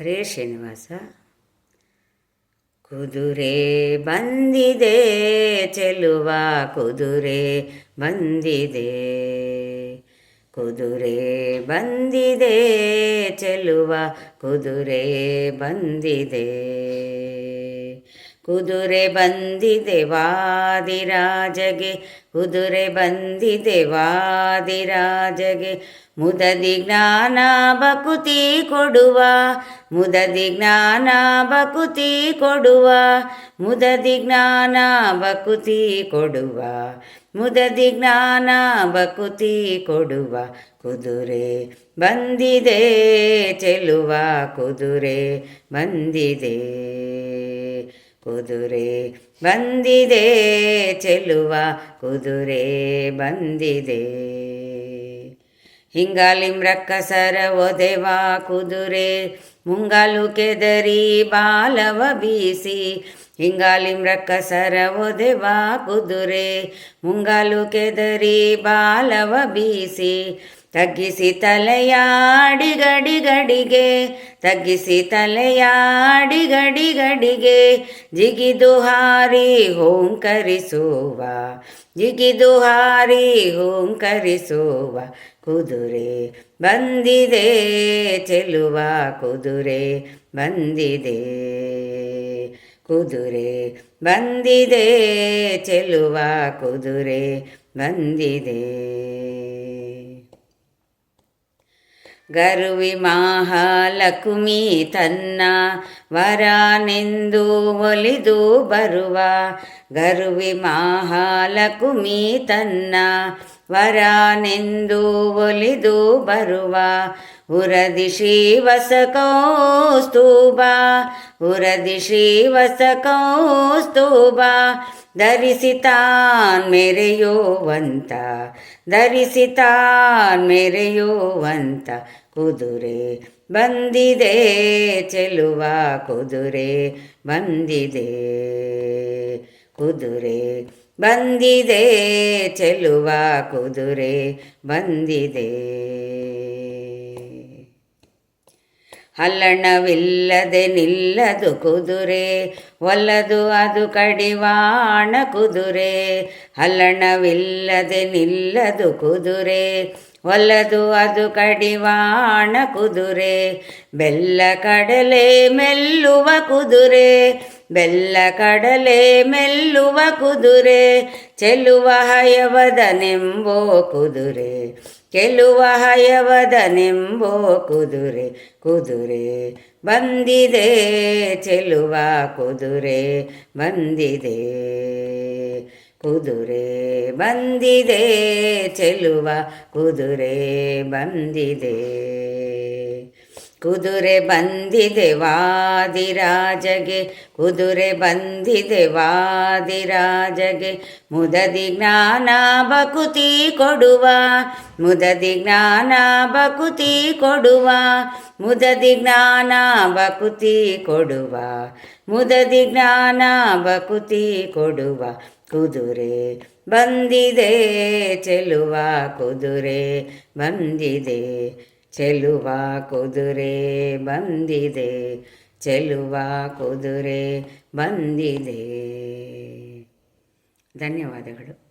ಹರೇ ಶ್ರೀನಿವಾಸ. ಕುದುರೆ ಬಂದಿದೆ ಚೆಲುವ ಕುದುರೆ ಬಂದಿದೆ. ಕುದುರೆ ಬಂದಿದೆ ಚೆಲುವ ಕುದುರೆ ಬಂದಿದೆ. ಕುದುರೆ ಬಂದಿದೆ ವಾದಿರಾಜಗೆ ಕುದುರೆ ಬಂದಿದೆ ವಾದಿರಾಜಗೆ ಮುದದಿ ಜ್ಞಾನ ಬಕುತಿ ಕೊಡುವ, ಮುದದಿ ಜ್ಞಾನ ಬಕುತಿ ಕೊಡುವ, ಮುದದಿ ಜ್ಞಾನ ಬಕುತಿ ಕೊಡುವ, ಮುದದಿ ಜ್ಞಾನ ಬಕುತಿ ಕೊಡುವ. ಕುದುರೆ ಬಂದಿದೆ ಚೆಲುವ ಕುದುರೆ ಬಂದಿದೆ. ಕುದುರೆ ಬಂದಿದೆ, ಚೆಲುವ ಕುದುರೆ ಬಂದಿದೆ. ಹಿಂಗಾಲಿಂ ರಕ್ಕಸರ ಒದೆವ ಕುದುರೆ, ಮುಂಗಾಲು ಕೆದರಿ ಬಾಲವ ಬೀಸಿ. ಹಿಂಗಾಲಿಂ ರಕ್ಕಸರ ಒದೆವ ಕುದುರೆ, ಮುಂಗಾಲು ಕೆದರಿ ಬಾಲವ ಬೀಸಿ. ತಗ್ಗಿಸಿ ತಲೆಯಾಡಿ ಗಡಿ ಗಡಿಗೆ ತಗ್ಗಿಸಿ ತಲೆಯಾಡಿ ಗಡಿ ಗಡಿಗೆ ಜಿಗಿದು ಹಾರಿ ಹೋಂಕರಿಸುವ, ಜಿಗಿದು ಹಾರಿ ಹೋಂಕರಿಸುವ ಕುದುರೆ ಬಂದಿದೆ, ಚೆಲುವ ಕುದುರೆ ಬಂದಿದೆ ಕುದುರೆ ಬಂದಿದೆ, ಚೆಲುವ ಕುದುರೆ ಬಂದಿದೆ. ಗರುವಿ ಮಹಾಲಕ್ಷ್ಮಿ ತನ್ನ ವರನೆಂದು ಒಲಿದು ಬರುವ ಗರುವಿ ಮಹಾಲಕ್ಷ್ಮಿ ತನ್ನ ವರನೆಂದು ಒಲಿದು ಬರುವ ಉರದಿ ಶ್ರೀವಸ ಉರದಿಶಿ ಉರದಿ ಶ್ರೀವಸ ಕೌಸ್ತುಭ ಧರಿಸಿತಾನ್ ಮೆರೆಯುವಂತ ಧರಿಸಿತಾನ್ ಮೆರೆಯೋವಂತ ಕುದುರೆ ಬಂದಿದೆ ಚೆಲುವ ಕುದುರೆ ಬಂದಿದೆ. ಕುದುರೆ ಬಂದಿದೆ, ಚೆಲುವ ಕುದುರೆ ಬಂದಿದೆ. ಹಲ್ಲಣವಿಲ್ಲದೆ ನಿಲ್ಲದು ಕುದುರೆ, ಒಲ್ಲದು ಅದು ಕಡಿವಾಣ ಕುದುರೆ. ಹಲ್ಲಣವಿಲ್ಲದೆ ನಿಲ್ಲದು ಕುದುರೆ, ಒಲ್ಲದು ಅದು ಕಡಿವಾಣ ಕುದುರೆ. ಬೆಲ್ಲ ಕಡಲೆ ಮೆಲ್ಲುವ ಕುದುರೆ ಬೆಲ್ಲ ಕಡಲೆ ಮೆಲ್ಲುವ ಕುದುರೆ ಚೆಲುವ ಹಯವದನೆಂಬೋ ಕುದುರೆ ಕೆಲುವ ಹಯವದನೆಂಬೋ ಕುದುರೆ ಕುದುರೆ ಬಂದಿದೆ ಚೆಲುವ ಕುದುರೆ ಬಂದಿದೆ ಕುದುರೆ ಬಂದಿದೆ ಚೆಲುವ ಕುದುರೆ ಬಂದಿದೆ. ಕುದುರೆ ಬಂದಿದೆ ವಾದಿರಾಜಗೆ, ಕುದುರೆ ಬಂದಿದೆ ವಾದಿರಾಜಗೆ. ಮುದದಿ ಜ್ಞಾನ ಬಕುತಿ ಕೊಡುವ, ಮುದದಿ ಜ್ಞಾನ ಬಕುತಿ ಕೊಡುವ, ಮುದದಿ ಜ್ಞಾನ ಬಕುತಿ ಕೊಡುವ, ಮುದದಿ ಜ್ಞಾನ ಬಕುತಿ ಕೊಡುವ. ಕುದುರೆ ಬಂದಿದೆ ಚೆಲುವ ಕುದುರೆ ಬಂದಿದೆ. ಚೆಲುವ ಕುದುರೆ ಬಂದಿದೆ ಚೆಲುವ ಕುದುರೆ ಬಂದಿದೆ. ಧನ್ಯವಾದಗಳು.